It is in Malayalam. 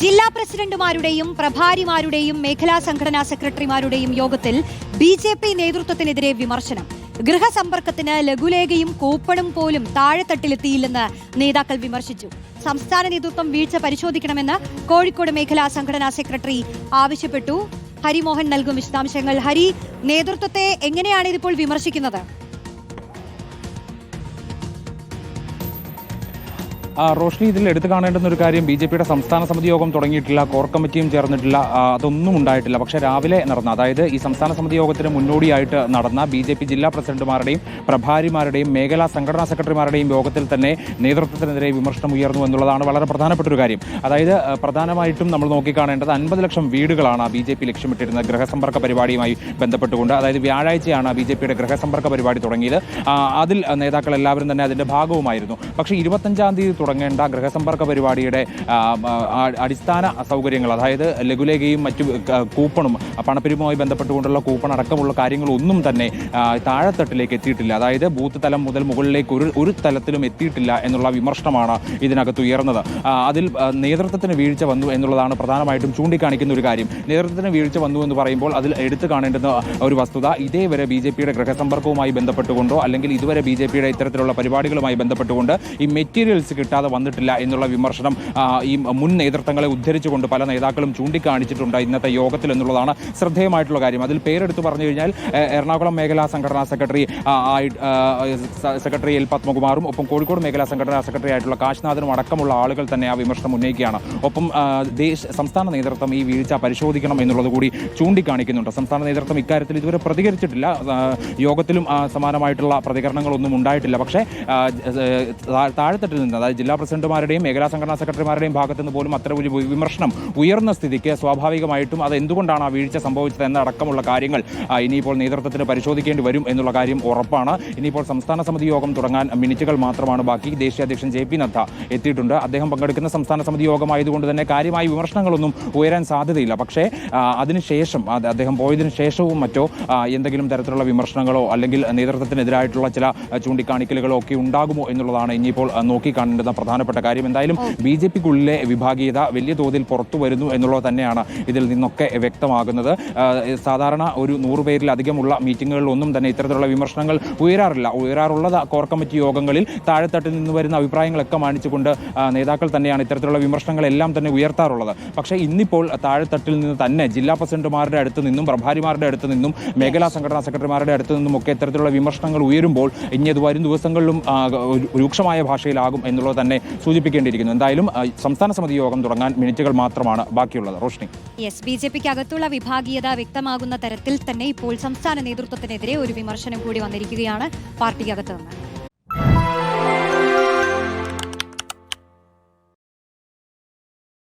ജില്ലാ പ്രസിഡന്റുമാരുടെയും പ്രഭാരിമാരുടെയും മേഖലാ സംഘടനാ സെക്രട്ടറിമാരുടെയും യോഗത്തിൽ ബി ജെ പി നേതൃത്വത്തിനെതിരെ വിമർശനം. ഗൃഹസമ്പർക്കത്തിന് ലഘുലേഖയും കൂപ്പണും പോലും താഴെത്തട്ടിലെത്തിയില്ലെന്ന് നേതാക്കൾ വിമർശിച്ചു. സംസ്ഥാന നേതൃത്വം വീഴ്ച പരിശോധിക്കണമെന്ന് കോഴിക്കോട് മേഖലാ സംഘടനാ സെക്രട്ടറി ആവശ്യപ്പെട്ടു. ഹരിമോഹൻ നൽകും വിശദാംശങ്ങൾ. ഹരി നേതൃത്വത്തെ എങ്ങനെയാണ് ഇതിപ്പോൾ വിമർശിക്കുന്നത്? റോഷ്നി ഇതിൽ എടുത്തു കാണേണ്ടുന്ന ഒരു കാര്യം ബി ജെ പിയുടെ സംസ്ഥാന സമിതി യോഗം തുടങ്ങിയിട്ടില്ല കോർ കമ്മിറ്റിയും ചേർന്നിട്ടില്ല അതൊന്നും ഉണ്ടായിട്ടില്ല. പക്ഷേ രാവിലെ നടന്ന അതായത് ഈ സംസ്ഥാന സമിതി യോഗത്തിന് മുന്നോടിയായിട്ട് നടന്ന ബി ജെ പി ജില്ലാ പ്രസിഡന്റുമാരുടെയും പ്രഭാരിമാരുടെയും മേഖലാ സംഘടനാ സെക്രട്ടറിമാരുടെയും യോഗത്തിൽ തന്നെ നേതൃത്വത്തിനെതിരെ വിമർശനം ഉയർന്നു എന്നുള്ളതാണ് വളരെ പ്രധാനപ്പെട്ട ഒരു കാര്യം. അതായത് പ്രധാനമായിട്ടും നമ്മൾ നോക്കിക്കാണേണ്ടത് അൻപത് ലക്ഷം വീടുകളാണ് ബി ജെ പി ലക്ഷ്യമിട്ടിരുന്നത് ഗൃഹസമ്പർക്ക പരിപാടിയുമായി ബന്ധപ്പെട്ടുകൊണ്ട്. അതായത് വ്യാഴാഴ്ചയാണ് ബി ജെ പിയുടെ ഗൃഹസമ്പർക്ക പരിപാടി തുടങ്ങിയത്. അതിൽ നേതാക്കൾ എല്ലാവരും തന്നെ അതിന്റെ ഭാഗവുമായിരുന്നു. പക്ഷേ ഇരുപത്തഞ്ചാം തീയതി തുടങ്ങേണ്ട ഗൃഹസമ്പർക്ക പരിപാടിയുടെ അടിസ്ഥാന സൗകര്യങ്ങൾ അതായത് ലഘുലേഖയും മറ്റു കൂപ്പണും പണപ്പിരിവുമായി ബന്ധപ്പെട്ടുകൊണ്ടുള്ള കൂപ്പൺ അടക്കമുള്ള കാര്യങ്ങളൊന്നും തന്നെ താഴെത്തട്ടിലേക്ക് എത്തിയിട്ടില്ല. അതായത് ബൂത്ത് തലം മുതൽ മുകളിലേക്ക് ഒരു ഒരു തലത്തിലും എത്തിയിട്ടില്ല എന്നുള്ള വിമർശനമാണ് ഇതിനകത്ത് ഉയർന്നത്. അതിൽ നേതൃത്വത്തിന് വീഴ്ച വന്നു എന്നുള്ളതാണ് പ്രധാനമായിട്ടും ചൂണ്ടിക്കാണിക്കുന്ന ഒരു കാര്യം. നേതൃത്വത്തിന് വീഴ്ച വന്നു എന്ന് പറയുമ്പോൾ അതിൽ എടുത്തു കാണേണ്ടുന്ന ഒരു വസ്തുത ഇതേവരെ ബി ജെ പിയുടെ ഗൃഹസമ്പർക്കവുമായി ബന്ധപ്പെട്ടുകൊണ്ടോ അല്ലെങ്കിൽ ഇതുവരെ ബി ജെ പിയുടെ ഇത്തരത്തിലുള്ള പരിപാടികളുമായി ബന്ധപ്പെട്ടുകൊണ്ട് ഈ മെറ്റീരിയൽസ് കിട്ടാതെ വന്നിട്ടില്ല എന്നുള്ള വിമർശനം ഈ മുൻ നേതൃത്വങ്ങളെ ഉദ്ധരിച്ചുകൊണ്ട് പല നേതാക്കളും ചൂണ്ടിക്കാണിച്ചിട്ടുണ്ട് ഇന്നത്തെ യോഗത്തിൽ എന്നുള്ളതാണ് ശ്രദ്ധേയമായിട്ടുള്ള കാര്യം. അതിൽ പേരെടുത്ത് പറഞ്ഞു കഴിഞ്ഞാൽ എറണാകുളം മേഖലാ സംഘടനാ സെക്രട്ടറി സെക്രട്ടറി എൽ പത്മകുമാറും ഒപ്പം കോഴിക്കോട് മേഖലാ സംഘടനാ സെക്രട്ടറി ആയിട്ടുള്ള കാശ്നാഥനും അടക്കമുള്ള ആളുകൾ തന്നെ ആ വിമർശനം ഉന്നയിക്കുകയാണ്. ഒപ്പം ദേശ സംസ്ഥാന നേതൃത്വം ഈ വീഴ്ച പരിശോധിക്കണം എന്നുള്ളത് കൂടി ചൂണ്ടിക്കാണിക്കുന്നുണ്ട്. സംസ്ഥാന നേതൃത്വം ഇക്കാര്യത്തിൽ ഇതുവരെ പ്രതികരിച്ചിട്ടില്ല. യോഗത്തിലും സമാനമായിട്ടുള്ള പ്രതികരണങ്ങളൊന്നും ഉണ്ടായിട്ടില്ല. പക്ഷേ താഴെത്തട്ടിൽ നിന്ന് അതായത് ജില്ലാ പ്രസിഡന്റുമാരുടെയും മേഖലാ സംഘടനാ സെക്രട്ടറിമാരുടെയും ഭാഗത്തു നിന്ന് പോലും അത്തരം ഒരു വിമർശനം ഉയർന്ന സ്ഥിതിക്ക് സ്വാഭാവികമായിട്ടും അത് എന്തുകൊണ്ടാണ് ആ വീഴ്ച സംഭവിച്ചത് എന്നടക്കമുള്ള കാര്യങ്ങൾ ഇനിയിപ്പോൾ നേതൃത്വത്തിന് പരിശോധിക്കേണ്ടി വരും എന്നുള്ള കാര്യം ഉറപ്പാണ്. ഇനിയിപ്പോൾ സംസ്ഥാന സമിതി യോഗം തുടങ്ങാൻ മിനിറ്റുകൾ മാത്രമാണ് ബാക്കി. ദേശീയ അധ്യക്ഷൻ ജെ പി നദ്ദ എത്തിയിട്ടുണ്ട്. അദ്ദേഹം പങ്കെടുക്കുന്ന സംസ്ഥാന സമിതി യോഗമായതുകൊണ്ട് തന്നെ കാര്യമായ വിമർശനങ്ങളൊന്നും ഉയരാൻ സാധ്യതയില്ല. പക്ഷേ അതിനുശേഷം അദ്ദേഹം പോയതിനു ശേഷവും മറ്റോ എന്തെങ്കിലും തരത്തിലുള്ള വിമർശനങ്ങളോ അല്ലെങ്കിൽ നേതൃത്വത്തിനെതിരായിട്ടുള്ള ചില ചൂണ്ടിക്കാണിക്കലുകളോ ഒക്കെ ഉണ്ടാകുമോ എന്നുള്ളതാണ് ഇനിയിപ്പോൾ ആ, നോക്കിക്കാണേണ്ടുന്ന പ്രധാനപ്പെട്ട കാര്യം. എന്തായാലും ബി ജെ പിക്കുള്ളിലെ വിഭാഗീയത വലിയ തോതിൽ പുറത്തു വരുന്നു എന്നുള്ളത് തന്നെയാണ് ഇതിൽ നിന്നൊക്കെ വ്യക്തമാകുന്നത്. സാധാരണ ഒരു നൂറ് പേരിലധികമുള്ള മീറ്റിങ്ങുകളിലൊന്നും തന്നെ ഇത്തരത്തിലുള്ള വിമർശനങ്ങൾ ഉയരാറില്ല. ഉയരാറുള്ളത് കോർ കമ്മിറ്റി യോഗങ്ങളിൽ താഴെത്തട്ടിൽ നിന്ന് വരുന്ന അഭിപ്രായങ്ങളൊക്കെ മാനിച്ചുകൊണ്ട് നേതാക്കൾ തന്നെയാണ് ഇത്തരത്തിലുള്ള വിമർശനങ്ങളെല്ലാം തന്നെ ഉയർത്താറുള്ളത്. പക്ഷേ ഇന്നിപ്പോൾ താഴെത്തട്ടിൽ നിന്ന് തന്നെ ജില്ലാ പ്രസിഡന്റുമാരുടെ അടുത്ത് നിന്നും പ്രഭാരിമാരുടെ അടുത്ത് നിന്നും മേഖലാ സംഘടനാ സെക്രട്ടറിമാരുടെ അടുത്ത് നിന്നും ഒക്കെ ഇത്തരത്തിലുള്ള വിമർശനങ്ങൾ ഉയരുമ്പോൾ ഇനി അത് വരും ദിവസങ്ങളിലും രൂക്ഷമായ ഭാഷയിലാകും എന്നുള്ളത് തന്നെ സൂചിപ്പിക്കേണ്ടിയിരിക്കുന്നു. എന്തായാലും സംസ്ഥാന സമിതി യോഗം തുടങ്ങാൻ മിനിറ്റുകൾ മാത്രമാണ് ബാക്കിയുള്ളത്. റോഷ്നി. യെസ് ബി ജെ പിക്ക് അകത്തുള്ള വിഭാഗീയത വ്യക്തമാകുന്ന തരത്തിൽ തന്നെ ഇപ്പോൾ സംസ്ഥാന നേതൃത്വത്തിനെതിരെ ഒരു വിമർശനം കൂടി വന്നിരിക്കുകയാണ് പാർട്ടിക്കകത്ത് നിന്ന്.